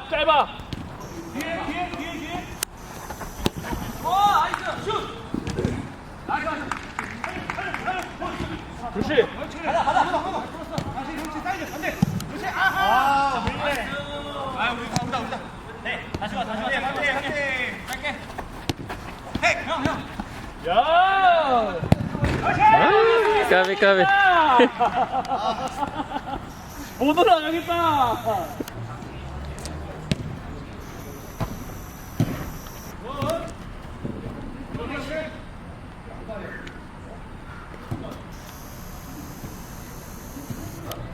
짧아. 그렇지. 야! 아, 까비 까비 못 올라가겠다.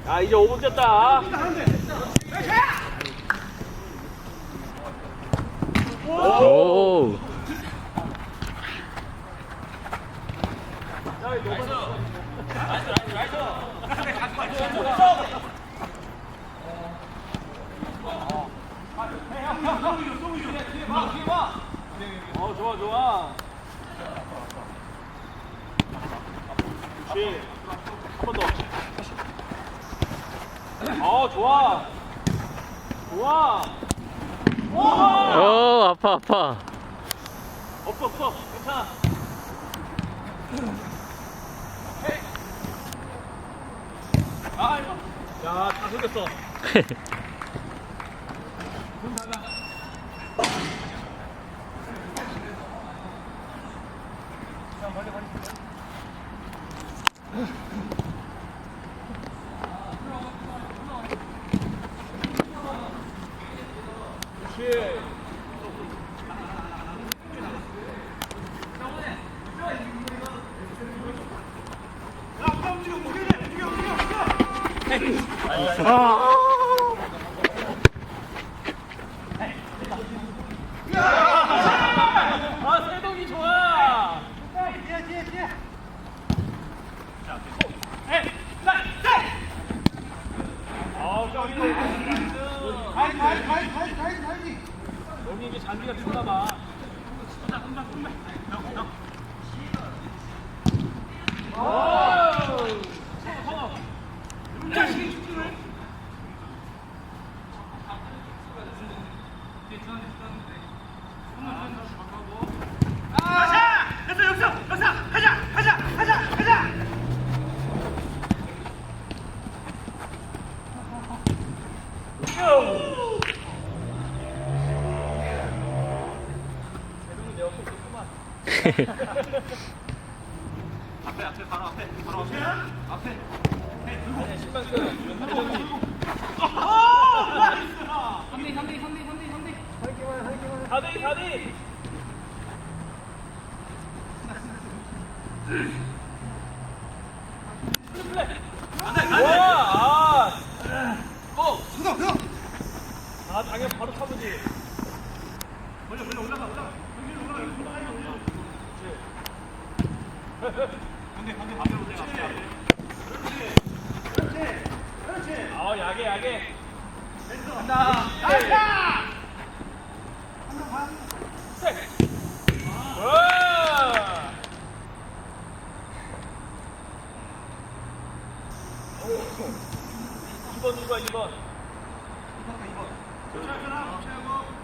아 이제 5분 됐다. 오 어 좋아 좋아. 그렇지. 한번 더. 어 좋아. 좋아. 오, 어, 아파 아파 없어 없어 괜찮아. 아 이거. 야 다 속였어. 아 세동이 좋아. 아, 저기 여기 이제 잔디가 죽나 봐. 앞에 앞에 바로 앞에 바로 앞에 앞에 앞에 신발 끄 회전기 3대 3대 3대 3대 3대 4대 4대 근데 근데 반대로 돼. 그렇지. 그렇지. 아, 야게 야게. 됐어. 간다. 간다. 한번 봐. 셋. 이번 누가 2번? 2번 2번. 최고 최고.